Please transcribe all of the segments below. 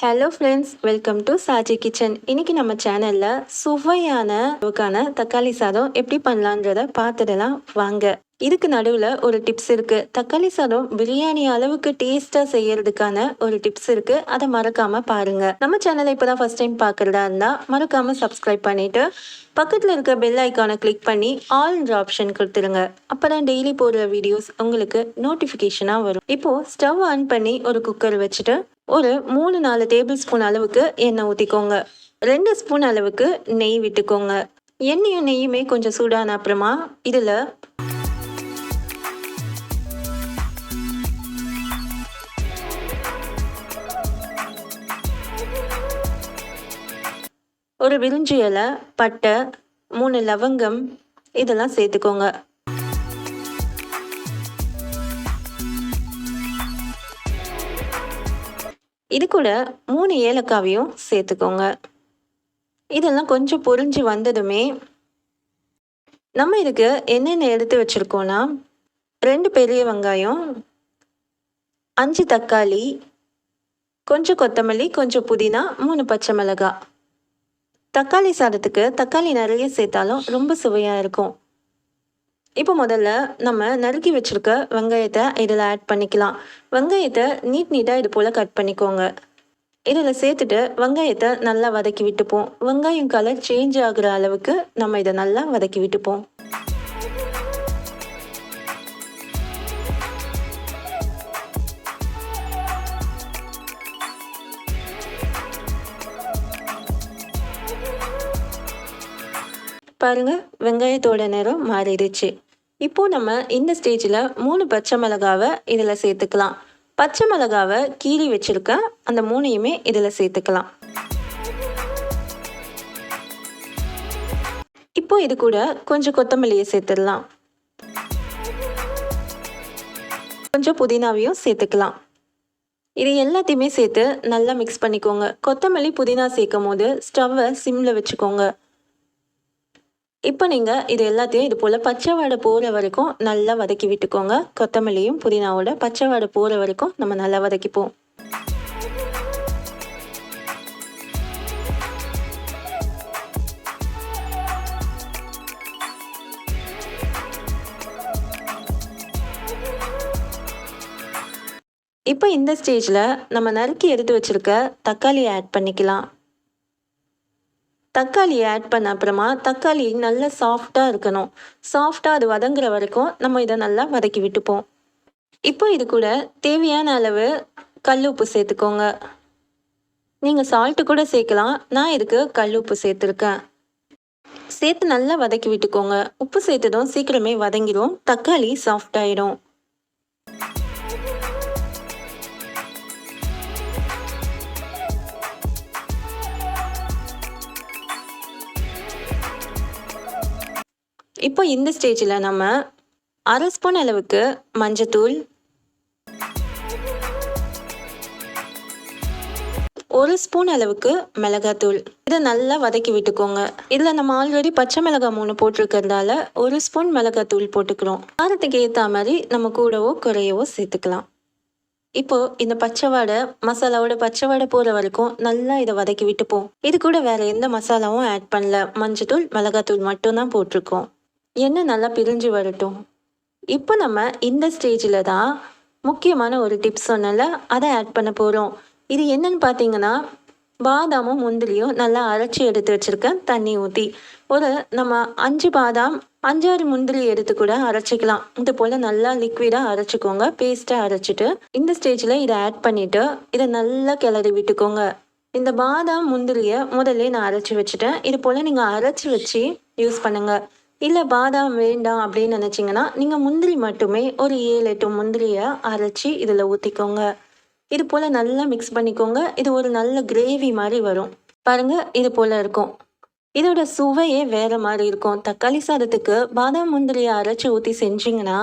Hello friends welcome to Saji kitchen இன்னைக்கு நம்ம சேனலில் சுவையான அளவுக்கான தக்காளி சாதம் எப்படி பண்ணலான்றத பார்த்துடலாம். வாங்க. இதுக்கு நடுவில் ஒரு டிப்ஸ் இருக்குது தக்காளி சாதம் பிரியாணி அளவுக்கு டேஸ்ட்டாக செய்யறதுக்கான ஒரு டிப்ஸ் இருக்குது அதை மறக்காமல் பாருங்கள் நம்ம சேனலை இப்போ தான் ஃபஸ்ட் டைம் பார்க்குறதா இருந்தால் மறக்காமல் சப்ஸ்கிரைப் பண்ணிவிட்டு பக்கத்தில் இருக்க பெல் ஐக்கானை கிளிக் பண்ணி ஆல்ன்ற ஆப்ஷன் கொடுத்துருங்க. அப்போ தான் டெய்லி போடுற வீடியோஸ் உங்களுக்கு நோட்டிஃபிகேஷனாக வரும். இப்போது ஸ்டவ் ஆன் பண்ணி ஒரு குக்கர் வச்சுட்டு ஒரு மூணு நாலு டேபிள் ஸ்பூன் அளவுக்கு எண்ணெய் ஊற்றிக்கோங்க ரெண்டு ஸ்பூன் அளவுக்கு நெய் விட்டுக்கோங்க. எண்ணெயும் நெய்யுமே கொஞ்சம் சூடான அப்புறமா இதில் ஒரு விரிஞ்சி இலை பட்டை மூணு லவங்கம் இதெல்லாம் சேர்த்துக்கோங்க. இது கூட மூணு ஏலக்காவையும் சேர்த்துக்கோங்க. இதெல்லாம் கொஞ்சம் பொரிஞ்சு வந்ததுமே நம்ம இதுக்கு என்னென்ன எடுத்து வச்சுருக்கோன்னா ரெண்டு பெரிய வெங்காயம் அஞ்சு தக்காளி கொஞ்சம் கொத்தமல்லி கொஞ்சம் புதினா மூணு பச்சை மிளகாய். தக்காளி சாதத்துக்கு தக்காளி நிறைய சேர்த்தாலும் ரொம்ப சுவையாக இருக்கும். இப்போ முதல்ல நம்ம நறுக்கி வச்சுருக்க வெங்காயத்தை இதில் ஆட் பண்ணிக்கலாம். வெங்காயத்தை நீட் நீட்டாக இது போல் கட் பண்ணிக்கோங்க. இதில் சேர்த்துட்டு வெங்காயத்தை நல்லா வதக்கி விட்டுப்போம். வெங்காயம் கலர் சேஞ்ச் ஆகுற அளவுக்கு நம்ம இதை நல்லா வதக்கி விட்டுப்போம். பாருங்க வெங்காயத்தோட நிறம் மாறிடுச்சு. இப்போ நம்ம இந்த ஸ்டேஜில் மூணு பச்சை மிளகாவை இதில் சேர்த்துக்கலாம். பச்சை மிளகாவை கீறி வச்சிருக்க அந்த மூணையுமே இதில் சேர்த்துக்கலாம். இப்போ இது கூட கொஞ்சம் கொத்தமல்லியை சேர்த்துடலாம். கொஞ்சம் புதினாவையும் சேர்த்துக்கலாம். இது எல்லாத்தையுமே சேர்த்து நல்லா மிக்ஸ் பண்ணிக்கோங்க. கொத்தமல்லி புதினா சேர்க்கும் போது ஸ்டவ்வை சிம்மில் வச்சுக்கோங்க. இப்போ நீங்கள் இது எல்லாத்தையும் இது போல் பச்சை வடை போகிற வரைக்கும் நல்லா வதக்கி விட்டுக்கோங்க. கொத்தமல்லியும் புதினாவோட பச்சை வடை போகிற வரைக்கும் நம்ம நல்லா வதக்கிப்போம். இப்போ இந்த ஸ்டேஜில் நம்ம நறுக்கி எடுத்து வச்சுருக்க தக்காளியை ஆட் பண்ணிக்கலாம். தக்காளியை ஆட் பண்ண அப்புறமா தக்காளி நல்லா சாஃப்டாக இருக்கணும். சாஃப்டாக அது வதங்குற வரைக்கும் நம்ம இதை நல்லா வதக்கி விட்டுப்போம். இப்போ இது கூட தேவையான அளவு கல் உப்பு சேர்த்துக்கோங்க. நீங்கள் சால்ட்டு கூட சேர்க்கலாம். நான் இதுக்கு கல் உப்பு சேர்த்துருக்கேன். சேர்த்து நல்லா வதக்கி விட்டுக்கோங்க. உப்பு சேர்த்ததும் சீக்கிரமே வதங்கிடும் தக்காளி சாஃப்ட் இப்போ இந்த ஸ்டேஜில் நம்ம அரை ஸ்பூன் அளவுக்கு மஞ்சத்தூள் ஒரு ஸ்பூன் அளவுக்கு மிளகாத்தூள். இதை நல்லா வதக்கி விட்டுக்கோங்க. இதில் நம்ம ஆல்ரெடி பச்சை மிளகாய் மூணு போட்டிருக்கிறதால ஒரு ஸ்பூன் மிளகாத்தூள் போட்டுக்கிறோம். காரத்துக்கு ஏற்ற மாதிரி நம்ம கூடவோ குறையவோ சேர்த்துக்கலாம். இப்போ இந்த பச்சை வடை மசாலாவோட பச்சை வடை போகிற வரைக்கும் நல்லா இதை வதக்கி விட்டுப்போம். இது கூட வேற எந்த மசாலாவும் ஆட் பண்ணல. மஞ்சத்தூள் மிளகாத்தூள் மட்டும்தான் போட்டிருக்கோம். எண்ணெய் நல்லா பிரிஞ்சு வரட்டும். இப்போ நம்ம இந்த ஸ்டேஜில் தான் முக்கியமான ஒரு டிப்ஸ் சொன்னல அதை ஆட் பண்ண போகிறோம் இது என்னன்னு பார்த்தீங்கன்னா பாதாமும் முந்திரியும் நல்லா அரைச்சி எடுத்து வச்சுருக்கேன் தண்ணி ஊற்றி ஒரு நம்ம அஞ்சு பாதாம் அஞ்சாறு முந்திரி எடுத்து கூட அரைச்சிக்கலாம். இது போல் நல்லா லிக்விடாக அரைச்சிக்கோங்க பேஸ்ட்டாக அரைச்சிட்டு இந்த ஸ்டேஜில் இதை ஆட் பண்ணிவிட்டு இதை நல்லா கிளறி விட்டுக்கோங்க. இந்த பாதாம் முந்திரியை முதல்ல நான் அரைச்சி வச்சுட்டேன். இது போல் நீங்கள் அரைச்சி வச்சு யூஸ் பண்ணுங்கள் இல்லை பாதாம் வேண்டாம் அப்படின்னு நினச்சிங்கன்னா நீங்கள் முந்திரி மட்டுமே ஒரு ஏழு எட்டு முந்திரியை அரைச்சி இதில் ஊற்றிக்கோங்க இது போல் நல்லா மிக்ஸ் பண்ணிக்கோங்க. இது ஒரு நல்ல கிரேவி மாதிரி வரும். பாருங்கள் இது போல் இருக்கும். இதோட சுவையே வேறு மாதிரி இருக்கும். தக்காளி சாதத்துக்கு பாதாம் முந்திரியை அரைச்சி ஊற்றி செஞ்சிங்கன்னா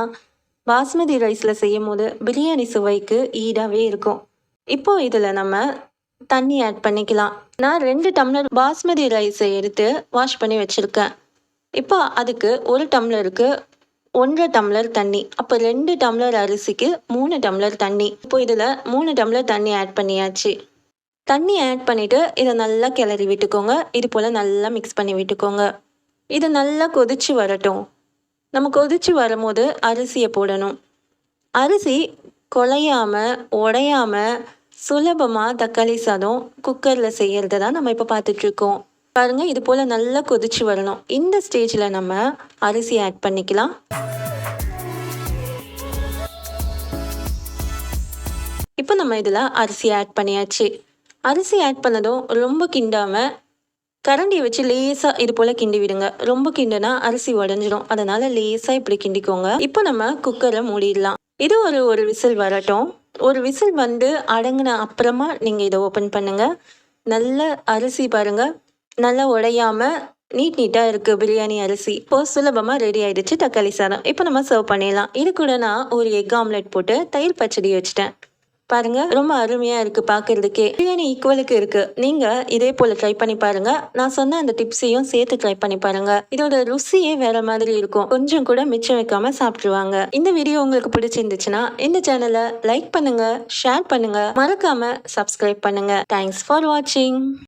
பாஸ்மதி ரைஸில் செய்யும் போது பிரியாணி சுவைக்கு ஈடாகவே இருக்கும். இப்போ இதில் நம்ம தண்ணி ஆட் பண்ணிக்கலாம். நான் ரெண்டு டம்ளர் பாஸ்மதி ரைஸை எடுத்து வாஷ் பண்ணி வச்சுருக்கேன். இப்போ அதுக்கு ஒரு டம்ளருக்கு ஒன்றரை டம்ளர் தண்ணி. அப்போ ரெண்டு டம்ளர் அரிசிக்கு மூணு டம்ளர் தண்ணி. இப்போ இதில் மூணு டம்ளர் தண்ணி ஆட் பண்ணியாச்சு. தண்ணி ஆட் பண்ணிவிட்டு இதை நல்லா கிளறி விட்டுக்கோங்க. இது போல் நல்லா மிக்ஸ் பண்ணி விட்டுக்கோங்க. இது நல்லா கொதிச்சு வரட்டும். நம்ம கொதிச்சு வரும்போது அரிசியை போடணும். அரிசி குலையாம உடையாமல் சுலபமாக தக்காளி சாதம் குக்கரில் செய்கிறத தான் நம்ம இப்போ பார்த்துட்ருக்கோம் பாருங்கள் இது போல் நல்லா கொதிச்சு வரணும். இந்த ஸ்டேஜில் நம்ம அரிசி ஆட் பண்ணிக்கலாம். இப்போ நம்ம இதில் அரிசி ஆட் பண்ணியாச்சு. அரிசி ஆட் பண்ணதும் ரொம்ப கிண்டாமல் கரண்டியை வச்சு லேசாக இது போல் கிண்டி விடுங்க. ரொம்ப கிண்டுனா அரிசி உடஞ்சிரும் அதனால் லேசாக இப்படி கிண்டிக்கோங்க. இப்போ நம்ம குக்கரை மூடிடலாம். இது ஒரு ஒரு விசில் வரட்டும். ஒரு விசில் வந்து அடங்கின அப்புறமா நீங்கள் இதை ஓப்பன் பண்ணுங்கள் நல்ல அரிசி பாருங்கள் நல்லா உடையாம நீட் நீட்டாக இருக்குது பிரியாணி அரிசி. இப்போ சுலபமாக ரெடி ஆயிடுச்சு தக்காளி சாதம். இப்போ நம்ம சர்வ் பண்ணிடலாம். இது கூட நான் ஒரு எக் ஆம்லெட் போட்டு தயிர் பச்சடி வச்சுட்டேன். பாருங்க ரொம்ப அருமையாக இருக்குது பார்க்கறதுக்கே பிரியாணி ஈக்குவலுக்கு இருக்குது நீங்கள் இதே போல் ட்ரை பண்ணி பாருங்க. நான் சொன்ன அந்த டிப்ஸையும் சேர்த்து ட்ரை பண்ணி பாருங்க. இதோட ருசியே வேற மாதிரி இருக்கும். கொஞ்சம் கூட மிச்சம் வைக்காம சாப்பிட்ருவாங்க இந்த வீடியோ உங்களுக்கு பிடிச்சிருந்துச்சுன்னா இந்த சேனலை லைக் பண்ணுங்க ஷேர் பண்ணுங்க. மறக்காம சப்ஸ்கிரைப் பண்ணுங்க. தேங்க்ஸ் ஃபார் வாட்சிங்